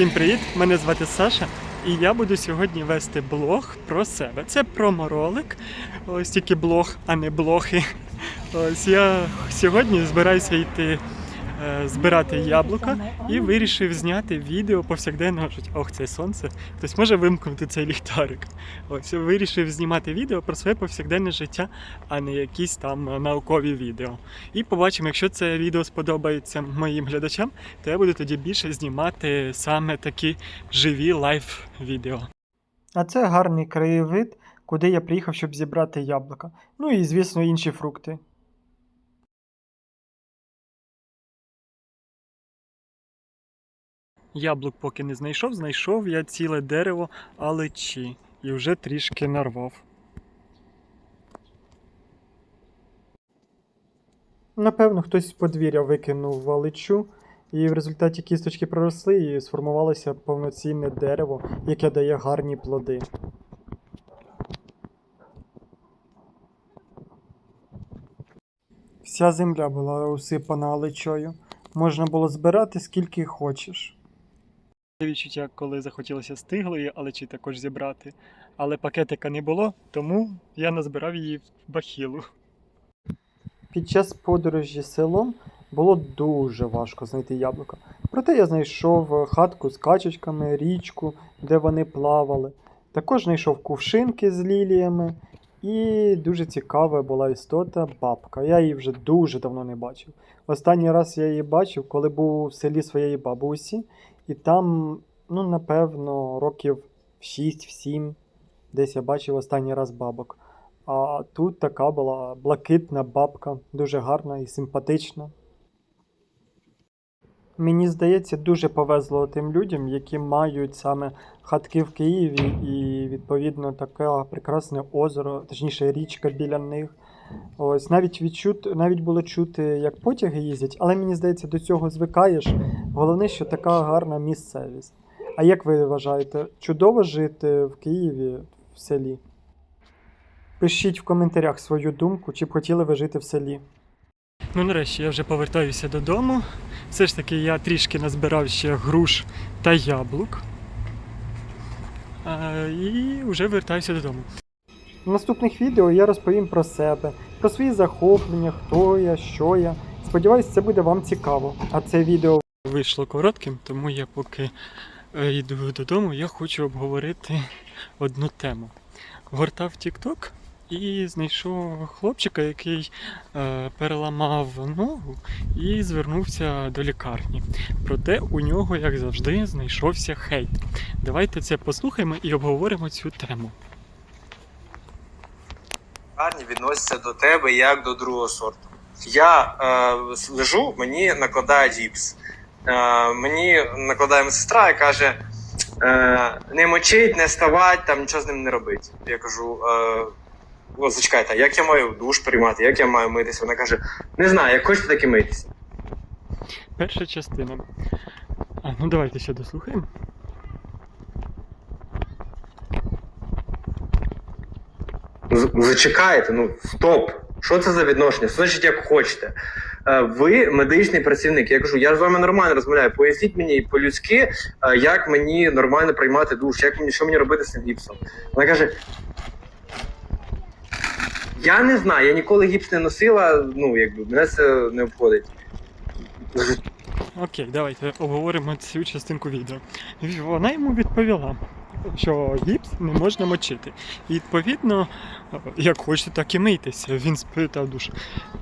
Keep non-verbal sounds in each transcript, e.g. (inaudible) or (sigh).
Всім привіт! Мене звати Саша, і я буду сьогодні вести блог про себе. Це проморолик, ось тільки блог, а не блохи. Ось я сьогодні збираюся йти збирати яблука і вирішив зняти відео повсякденного життя. Ох, це сонце. Хтось може вимкнути цей ліхтарик. Ось вирішив знімати відео про своє повсякденне життя, а не якісь там е, наукові відео. І побачимо, якщо це відео сподобається моїм глядачам, то я буду тоді більше знімати саме такі живі лайв відео. А це гарний краєвид, куди я приїхав, щоб зібрати яблука. Ну і, звісно, інші фрукти. Яблук поки не знайшов, знайшов я ціле дерево алечі і вже трішки нарвав. Напевно, хтось з подвір'я викинув алечу, і в результаті кісточки проросли і сформувалося повноцінне дерево, яке дає гарні плоди. Вся земля була усипана алечою. Можна було збирати скільки хочеш. Відчуття, коли захотілося стиглої, але чи також зібрати. Але пакетика не було, тому я назбирав її в бахілу. Під час подорожі селом було дуже важко знайти яблука. Проте я знайшов хатку з качечками, річку, де вони плавали. Також знайшов кувшинки з ліліями. І дуже цікава була істота бабка. Я її вже дуже давно не бачив. Останній раз я її бачив, коли був в селі своєї бабусі, і там, ну, напевно, років 6-7 десь я бачив останній раз бабок. А тут така була блакитна бабка, дуже гарна і симпатична. Мені здається, дуже повезло тим людям, які мають саме хатки в Києві і, відповідно, таке прекрасне озеро, точніше річка біля них. Ось навіть відчут, навіть було чути, як потяги їздять, але мені здається, до цього звикаєш. Головне, що така гарна місцевість. А як ви вважаєте, чудово жити в Києві в селі? Пишіть в коментарях свою думку, чи б хотіли ви жити в селі. Ну, нарешті я вже повертаюся додому. Все ж таки я трішки назбирав ще груш та яблук. А, і вже вертаюся додому. Наступних відео я розповім про себе, про свої захоплення, хто я, що я. Сподіваюсь, це буде вам цікаво. А це відео вийшло коротким, тому я поки е, йду додому, я хочу обговорити одну тему. Гортав TikTok і знайшов хлопчика, який е, переламав ногу і звернувся до лікарні. Проте у нього, як завжди, знайшовся хейт. Давайте це послухаємо і обговоримо цю тему. Гарні відносяться до тебе як до другого сорту. Я е, лежу, мені накладають гіпс. Е, мені накладає медсестра і каже: е, не мочить, не ставать, там нічого з ним не робить. Я кажу: е, зачекайте, як я маю душ приймати, як я маю митися? Вона каже: не знаю, як хочете, так і митися. Перша частина. А, ну давайте ще дослухаємо. Зачекайте, ну стоп. Що це за відношення? Що значить, як хочете? Е, Ви медичний працівник. Я кажу, я з вами нормально розмовляю. Поясніть мені по-людськи, е, як мені нормально приймати душ, як мені що мені робити з цим гіпсом. Вона каже. Я не знаю, я ніколи гіпс не носила, ну якби мене це не обходить. Окей, давайте обговоримо цю частинку відео. Вона йому відповіла, що гіпс не можна мочити. І відповідно, як хочете, так і мийтеся. Він спитав душу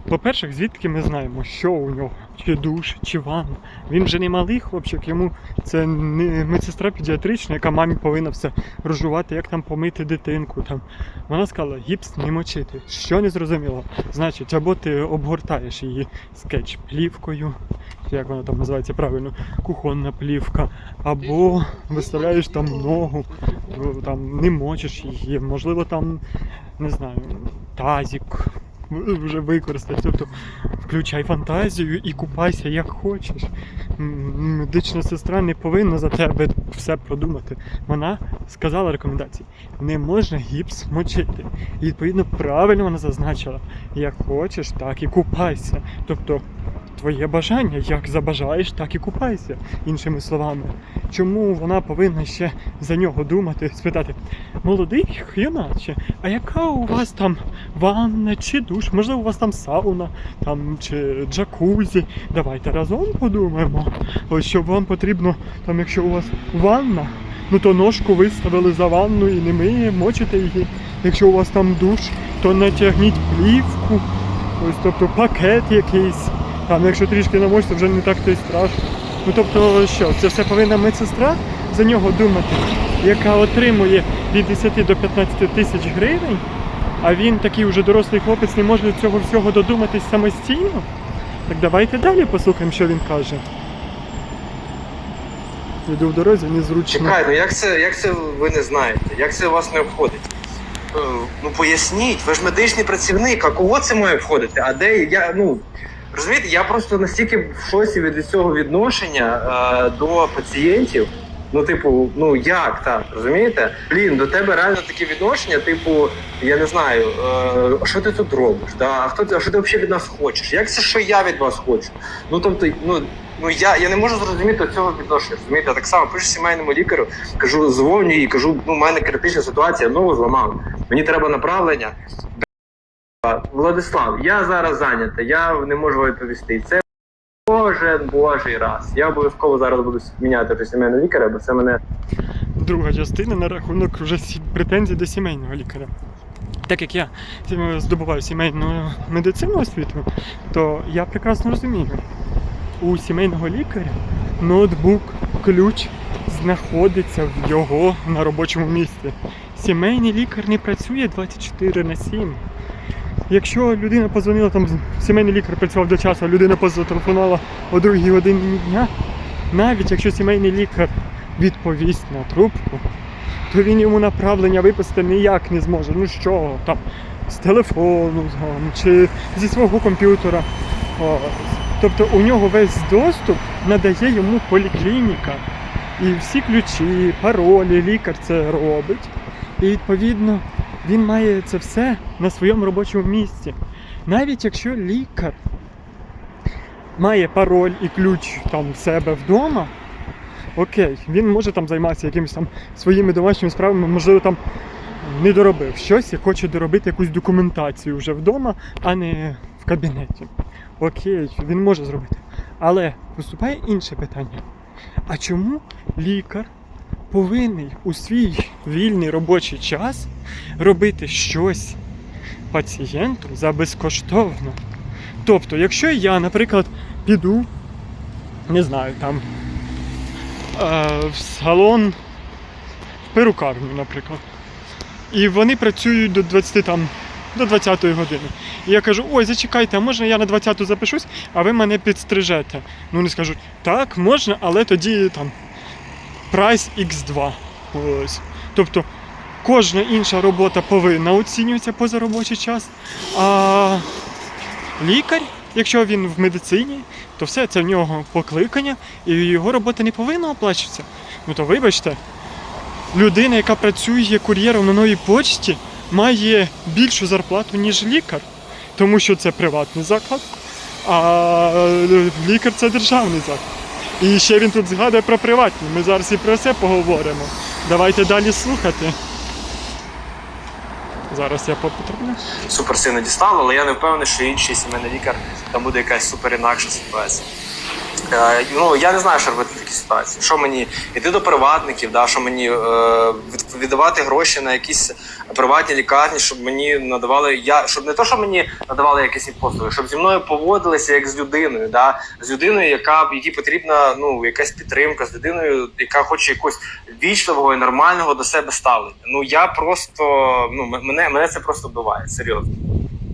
По-перше, звідки ми знаємо, що у нього, чи душ, чи ванна. Він вже не малий хлопчик, йому це не медсестра педіатрична, яка мамі повинна все розжувати, як там помити дитинку. Там. Вона сказала, гіпс не мочити. Що не зрозуміло? Значить, або ти обгортаєш її скетч плівкою, як вона там називається правильно, кухонна плівка, або виставляєш там ногу, там не мочиш її, можливо, там, не знаю, тазик (laughs) вже використати. Тобто включай фантазію і купайся як хочеш. Медична сестра не повинна за тебе все продумати. Вона сказала рекомендації: не можна гіпс мочити. І відповідно правильно вона зазначила, як хочеш, так і купайся. Тобто твоє бажання, як забажаєш, так і купайся. Іншими словами, чому вона повинна ще за нього думати, спитати, молодий юначе, а яка у вас там ванна чи душ? Можливо, у вас там сауна, там чи джакузі? Давайте разом подумаємо. Ось що вам потрібно, там, якщо у вас ванна, ну то ножку виставили за ванну і не миє, мочите її. Якщо у вас там душ, то натягніть плівку, ось тобто пакет якийсь. Там, якщо трішки намочите, вже не так то й страшно. Ну тобто що, це все повинна медсестра за нього думати, яка отримує від 10 до 15 тисяч гривень, а він такий уже дорослий хлопець не може цього всього додуматись самостійно. Так давайте далі послухаємо, що він каже. Йду в дорозі, незручно. Чекай, ну як це, як це ви не знаєте? Як це у вас не обходить? Е, Ну поясніть, ви ж медичний працівник, а кого це має обходити? А де я, ну. Розумієте, я просто настільки в шоці від цього відношення е, до пацієнтів. Ну, типу, ну як так, розумієте? Блін, до тебе реально таке відношення, типу, я не знаю, е, що ти тут робиш? Да? А хто ти, а що ти взагалі від нас хочеш? Як це, що я від вас хочу? Ну тобто, ну. Ну я, я не можу зрозуміти цього відношення. Розумієте, так само пишу сімейному лікарю, кажу, дзвоню і кажу, ну, у мене критична ситуація, ногу зламав. Мені треба направлення. Владислав, я зараз зайнята, я не можу відповісти. Це кожен божий раз. Я обов'язково зараз буду міняти вже сімейного лікаря, бо це мене друга частина на рахунок вже претензій до сімейного лікаря. Так як я здобуваю сімейну медицину освіту, то я прекрасно розумію, у сімейного лікаря ноутбук, ключ знаходиться в його на робочому місці. Сімейний лікар не працює 24 на 7. Якщо людина позвонила, там сімейний лікар працював до часу, а людина позателефонувала о другій годині дня, навіть якщо сімейний лікар відповість на трубку, то він йому направлення виписати ніяк не зможе. Ну що там, з телефону там, чи зі свого комп'ютера. Тобто у нього весь доступ надає йому поліклініка. І всі ключі, паролі, лікар це робить. І відповідно він має це все на своєму робочому місці. Навіть якщо лікар має пароль і ключ там в себе вдома, окей, він може там займатися якимись там своїми домашніми справами, можливо, там не доробив щось і хоче доробити якусь документацію вже вдома, а не в кабінеті. Окей, він може зробити. Але поступає інше питання. А чому лікар повинен у свій вільний робочий час робити щось пацієнту за безкоштовно? Тобто, якщо я, наприклад, піду, не знаю, там е, в салон, в перукарню, наприклад, і вони працюють до 20 там. До 20-ї години. І я кажу, ой, зачекайте, а можна я на 20-ту запишусь, а ви мене підстрижете. Ну вони скажуть, так, можна, але тоді там прайс X2. Ось. Тобто кожна інша робота повинна оцінюватися поза робочий час. А лікар, якщо він в медицині, то все це в нього покликання, і його робота не повинна оплачуватися. Ну то вибачте, людина, яка працює кур'єром на новій почті, має більшу зарплату, ніж лікар, тому що це приватний заклад, а лікар це державний заклад. І ще він тут згадує про приватні. Ми зараз і про це поговоримо. Давайте далі слухати. Зараз я потрібно. супер сильно дістав, але я не впевнений, що інший сімейний лікар там буде якась супер інакша ситуація. Е, ну я не знаю, що робити в такій ситуації. Що мені йти до приватників, да, що мені е, віддавати гроші на якісь приватні лікарні, щоб мені надавали я, щоб не то, що мені надавали якісь послуги, щоб зі мною поводилися як з людиною, да, з людиною, яка якій потрібна ну якась підтримка, з людиною, яка хоче якогось вічливого і нормального до себе ставлення. Ну я просто ну мене, мене це просто вбиває, серйозно.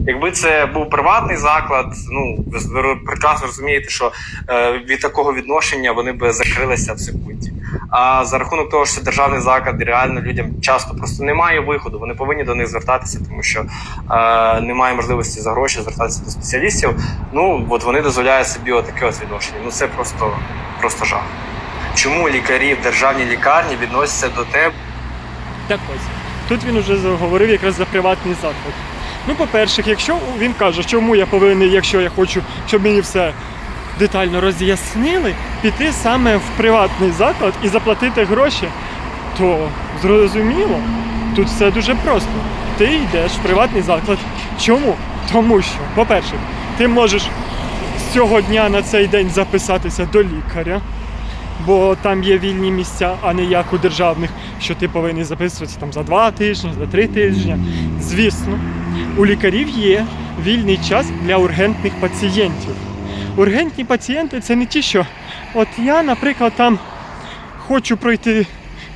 Якби це був приватний заклад, ну ви прекрасно розумієте, що е, від такого відношення вони би закрилися в секунді. А за рахунок того, що це державний заклад, реально людям часто просто немає виходу. Вони повинні до них звертатися, тому що е, немає можливості за гроші звертатися до спеціалістів. Ну от вони дозволяють собі отаке от відношення. Ну це просто, просто жах. Чому лікарі в державній лікарні відносяться до тебе? Так ось. Тут він уже говорив якраз за приватний заклад. Ну, по-перше, якщо він каже, чому я повинен, якщо я хочу, щоб мені все детально роз'яснили, піти саме в приватний заклад і заплатити гроші, то зрозуміло, тут все дуже просто. Ти йдеш в приватний заклад. Чому? Тому що, по-перше, ти можеш з цього дня на цей день записатися до лікаря, бо там є вільні місця, а не як у державних, що ти повинен записуватися там за два тижні, за три тижні. Звісно, у лікарів є вільний час для ургентних пацієнтів. Ургентні пацієнти це не ті, що от я, наприклад, там хочу пройти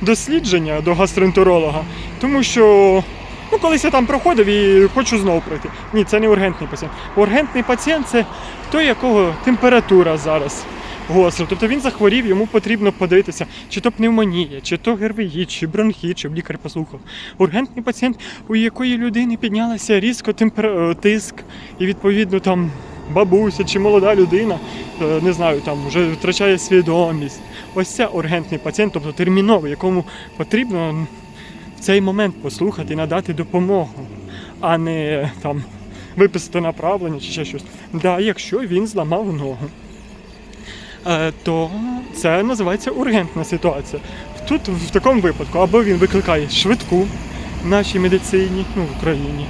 дослідження до гастроентеролога, тому що ну, колись я там проходив і хочу знову пройти. Ні, це не ургентний пацієнт. Ургентний пацієнт це той, якого температура зараз гостра. Тобто він захворів, йому потрібно подивитися, чи то пневмонія, чи то гервеїд, чи бронхіт, щоб лікар послухав. Ургентний пацієнт, у якої людини піднялася різко темпер... е, тиск, і відповідно там бабуся чи молода людина, е, не знаю, там вже втрачає свідомість. Ось це ургентний пацієнт, тобто терміновий, якому потрібно в цей момент послухати і надати допомогу, а не там виписати направлення чи ще щось. Да, якщо він зламав ногу, то це називається ургентна ситуація. Тут в такому випадку або він викликає швидку в нашій медицині, ну в Україні,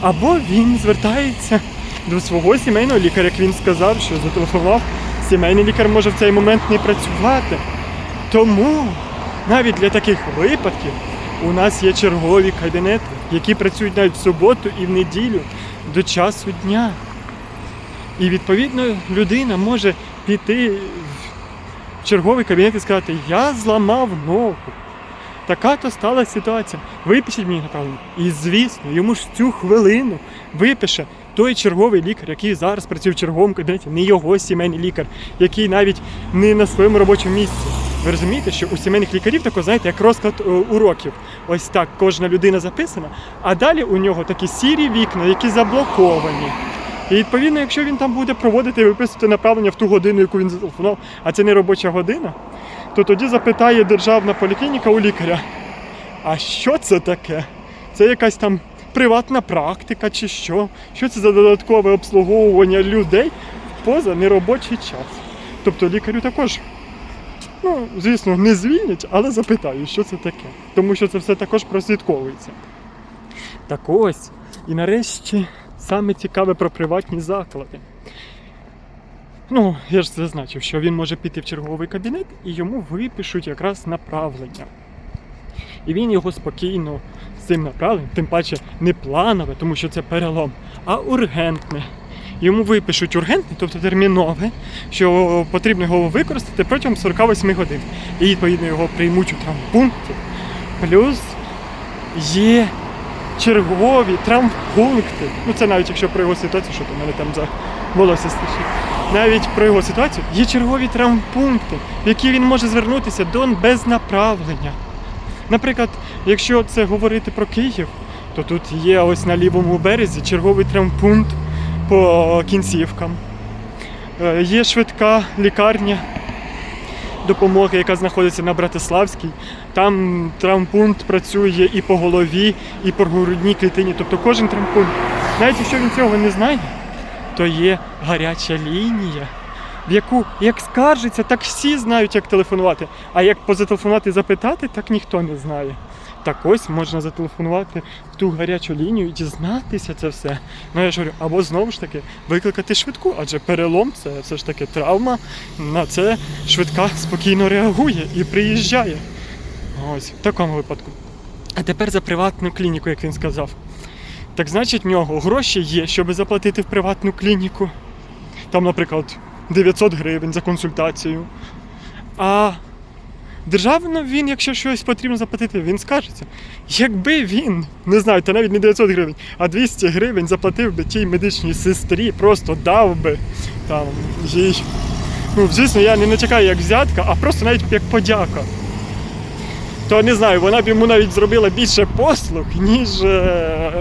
або він звертається до свого сімейного лікаря, як він сказав, що зателефонував. Сімейний лікар може в цей момент не працювати. Тому навіть для таких випадків у нас є чергові кабінети, які працюють навіть в суботу і в неділю до часу дня. І відповідно людина може піти в черговий кабінет і сказати, я зламав ногу. Така то стала ситуація. Випишіть мені направлення. І звісно, йому ж цю хвилину випише той черговий лікар, який зараз працює в черговому кабінеті, не його сімейний лікар, який навіть не на своєму робочому місці. Ви розумієте, що у сімейних лікарів тако, знаєте, як розклад е, уроків. Ось так кожна людина записана, а далі у нього такі сірі вікна, які заблоковані. І відповідно, якщо він там буде проводити і виписувати направлення в ту годину, яку він зателефонував, а це не робоча година, то тоді запитає державна поліклініка у лікаря, а що це таке? Це якась там приватна практика чи що? Що це за додаткове обслуговування людей поза неробочий час? Тобто лікарю також, ну, звісно, не звільнять, але запитаю, що це таке. Тому що це все також прослідковується. Так ось, і нарешті саме цікаве про приватні заклади. Ну, я ж зазначив, що він може піти в черговий кабінет і йому випишуть якраз направлення. І він його спокійно з цим направленням, тим паче не планове, тому що це перелом, а ургентне. Йому випишуть ургентне, тобто термінове, що потрібно його використати протягом 48 годин. І відповідно його приймуть у травмпункті. Плюс є чергові травмпункти. Ну це навіть якщо про його ситуацію, що то мене там за волосся стишить. Навіть про його ситуацію є чергові травмпункти, в які він може звернутися до без направлення. Наприклад, якщо це говорити про Київ, то тут є ось на лівому березі черговий травмпункт по кінцівкам. Е, Є швидка лікарня допомоги, яка знаходиться на Братиславській. Там травмпункт працює і по голові, і по грудній клітині. Тобто кожен травмпункт. Навіть якщо він цього не знає, то є гаряча лінія, в яку як скаржиться, так всі знають, як телефонувати. А як позателефонувати і запитати, так ніхто не знає. Так ось можна зателефонувати в ту гарячу лінію і дізнатися це все. Ну я ж говорю, або знову ж таки викликати швидку, адже перелом це все ж таки травма. На це швидка спокійно реагує і приїжджає. Ось в такому випадку. А тепер за приватну клініку, як він сказав. Так значить, в нього гроші є, щоб заплатити в приватну клініку. Там, наприклад, 900 гривень за консультацію. А державно він, якщо щось потрібно заплатити, він скажеться. Якби він, не знаю, та навіть не 900 гривень, а 200 гривень заплатив би тій медичній сестрі, просто дав би там їй. Ну, звісно, я не чекаю як взятка, а просто навіть як подяка. То не знаю, вона б йому навіть зробила більше послуг, ніж е,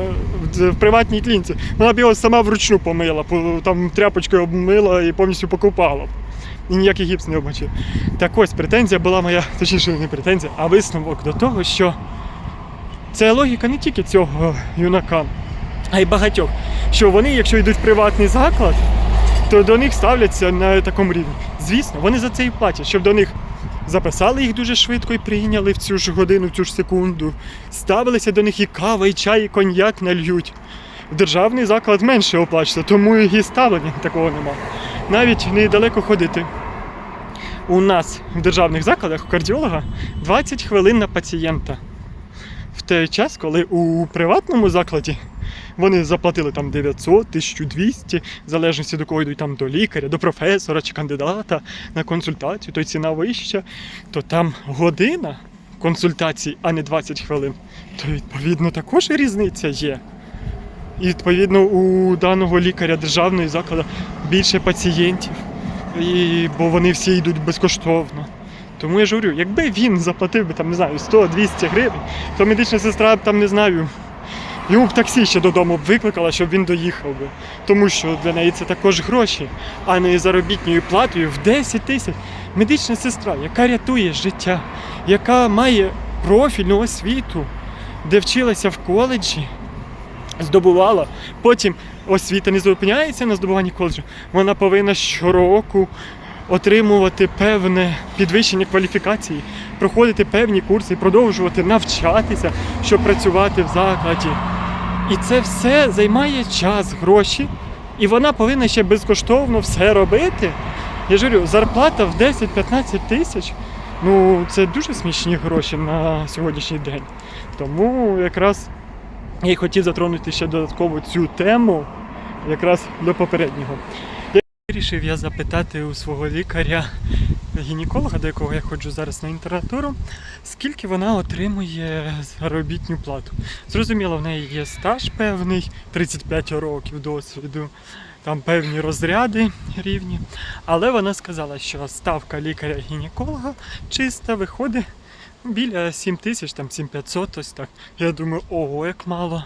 в- приватній клініці. Вона б його сама вручну помила, там тряпочкою обмила і повністю покупала. І ніякий гіпс не обмочив. Так ось претензія була моя, (laughs) точніше не претензія, а висновок до того, що це логіка не тільки цього юнака, а й багатьох. Що вони, якщо йдуть в приватний заклад, то до них ставляться на такому рівні. Звісно, вони за це і платять, щоб до них записали їх дуже швидко і прийняли в цю ж годину, в цю ж секунду. Ставилися до них і кава, і чай, і коньяк нальють. Державний заклад менше оплачується, тому і ставлення такого нема. Навіть недалеко ходити. У нас в державних закладах у кардіолога 20 хвилин на пацієнта. В той час, коли у приватному закладі вони заплатили там 900, 1200, в залежності до кого йдуть там до лікаря, до професора чи кандидата на консультацію, то й ціна вища, то там година консультацій, а не 20 хвилин. То відповідно також різниця є. І відповідно у даного лікаря державної закладу більше пацієнтів, і, бо вони всі йдуть безкоштовно. Тому я ж говорю, якби він заплатив би там, не знаю, 100-200 гривень, то медична сестра б там не знаю. Йому б таксі ще додому б викликала, щоб він доїхав би. Тому що для неї це також гроші, а не заробітною платою в 10 тисяч. Медична сестра, яка рятує життя, яка має профільну освіту, де вчилася в коледжі, здобувала. Потім освіта не зупиняється на здобуванні коледжу. Вона повинна щороку отримувати певне підвищення кваліфікації, проходити певні курси, продовжувати навчатися, щоб працювати в закладі. І це все займає час, гроші, і вона повинна ще безкоштовно все робити. Я ж говорю, зарплата в 10-15 тисяч. Ну, це дуже смішні гроші на сьогоднішній день. Тому якраз я й хотів затронути ще додатково цю тему, якраз до попереднього. Вирішив я запитати у свого лікаря гінеколога, до якого я ходжу зараз на інтернатуру, скільки вона отримує заробітну плату. Зрозуміло, в неї є стаж певний, 35 років досвіду, там певні розряди рівні. Але вона сказала, що ставка лікаря-гінеколога чиста виходить біля 7 тисяч, там 7500, ось так. Я думаю, ого, як мало.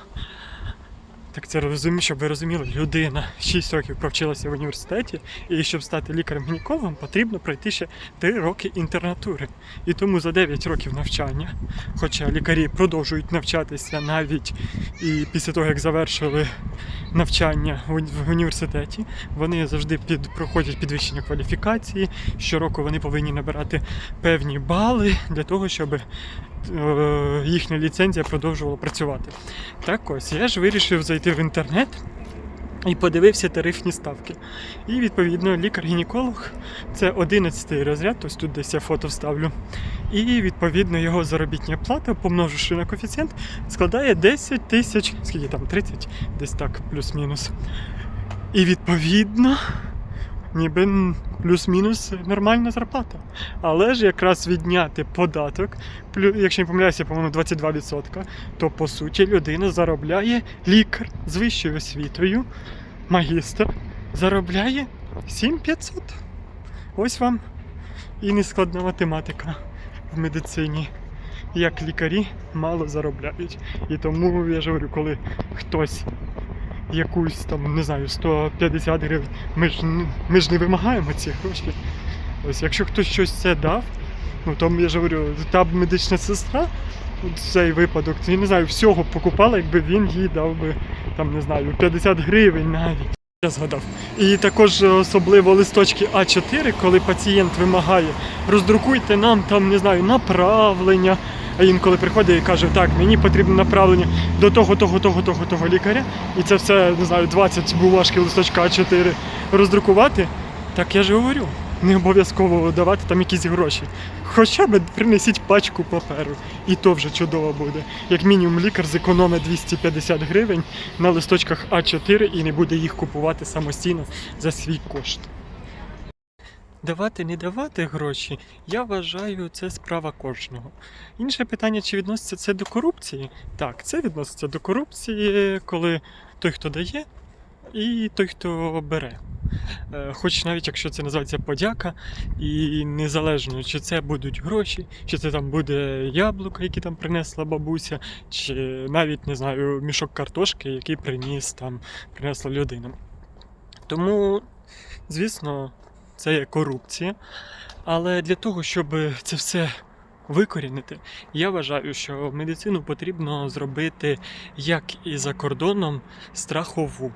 Так це розумію, щоб ви розуміли, людина 6 років провчилася в університеті, і щоб стати лікарем-гінекологом, потрібно пройти ще 3 роки інтернатури. І тому за 9 років навчання, хоча лікарі продовжують навчатися навіть і після того, як завершили навчання в університеті, вони завжди під, проходять підвищення кваліфікації. Щороку вони повинні набирати певні бали для того, щоб їхня ліцензія продовжувала працювати. Так ось, я ж вирішив зайти в інтернет і подивився тарифні ставки. І відповідно лікар-гінеколог це 11 розряд, ось тут десь я фото вставлю. І відповідно його заробітня плата, помноживши на коефіцієнт, складає 10 тисяч, скільки там 30, десь так, плюс-мінус. І відповідно. Ніби плюс-мінус нормальна зарплата. Але ж якраз відняти податок, якщо не помиляюся, по-моєму, 22%, то по суті людина заробляє лікар з вищою освітою, магістр, заробляє 7500. Ось вам і нескладна математика в медицині. Як лікарі мало заробляють. І тому я ж говорю, коли хтось якусь там, не знаю, 150 гривень, ми ж, ми ж не вимагаємо ці гроші. Ось якщо хтось щось це дав, ну то я ж говорю, та медична сестра, от цей випадок, я не знаю, всього покупала, якби він їй дав би там, не знаю, 50 гривень навіть. Я згадав. І також особливо листочки А4, коли пацієнт вимагає, роздрукуйте нам там, не знаю, направлення. А інколи приходить і каже, так, мені потрібно направлення до того, того, того, того, того лікаря. І це все, не знаю, 20 бумажки листочка А4 роздрукувати. Так я ж говорю, не обов'язково давати там якісь гроші. Хоча б принесіть пачку паперу, і то вже чудово буде. Як мінімум лікар зекономить 250 гривень на листочках А4 і не буде їх купувати самостійно за свій кошт. Давати, не давати гроші, я вважаю, це справа кожного. Інше питання, чи відноситься це до корупції? Так, це відноситься до корупції, коли той, хто дає, і той, хто бере. Е, Хоч навіть якщо це називається подяка, і незалежно, чи це будуть гроші, чи це там буде яблука, які там принесла бабуся, чи навіть не знаю, мішок картошки, який приніс там, принесла людина. Тому, звісно, це є корупція. Але для того, щоб це все викорінити, я вважаю, що медицину потрібно зробити як і за кордоном страхову.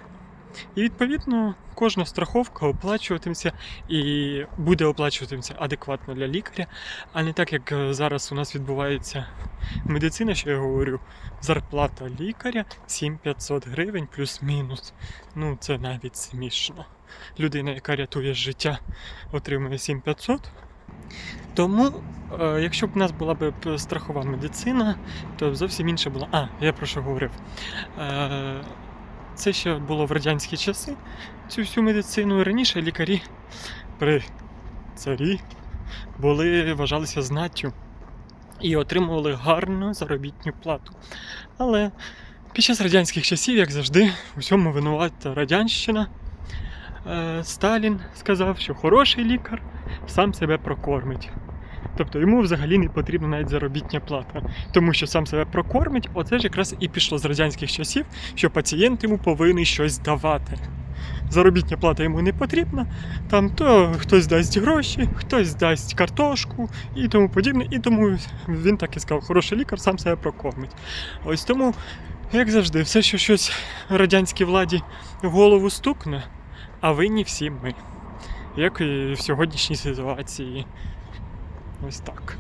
І відповідно кожна страховка оплачуватиметься і буде оплачуватиметься адекватно для лікаря, а не так, як е, зараз у нас відбувається медицина, що я говорю, зарплата лікаря 7500 гривень плюс-мінус. Ну це навіть смішно. Людина, яка рятує життя, отримує 7500. Тому, е, якщо б у нас була б страхова медицина, то зовсім інше було. А, я про що говорив. Це ще було в радянські часи. Цю всю медицину раніше лікарі при царі були, вважалися знаттю і отримували гарну заробітну плату. Але під час радянських часів, як завжди, у всьому винувата радянщина. Е, Сталін сказав, що хороший лікар сам себе прокормить. Тобто йому взагалі не потрібна навіть заробітня плата, тому що сам себе прокормить, оце ж якраз і пішло з радянських часів, що пацієнт йому повинен щось давати. Заробітня плата йому не потрібна, там то хтось дасть гроші, хтось дасть картошку і тому подібне. І тому він так і сказав, хороший лікар сам себе прокормить. Ось тому, як завжди, все, що щось радянській владі в голову стукне, а винні всі ми. Як і в сьогоднішній ситуації. Ось так.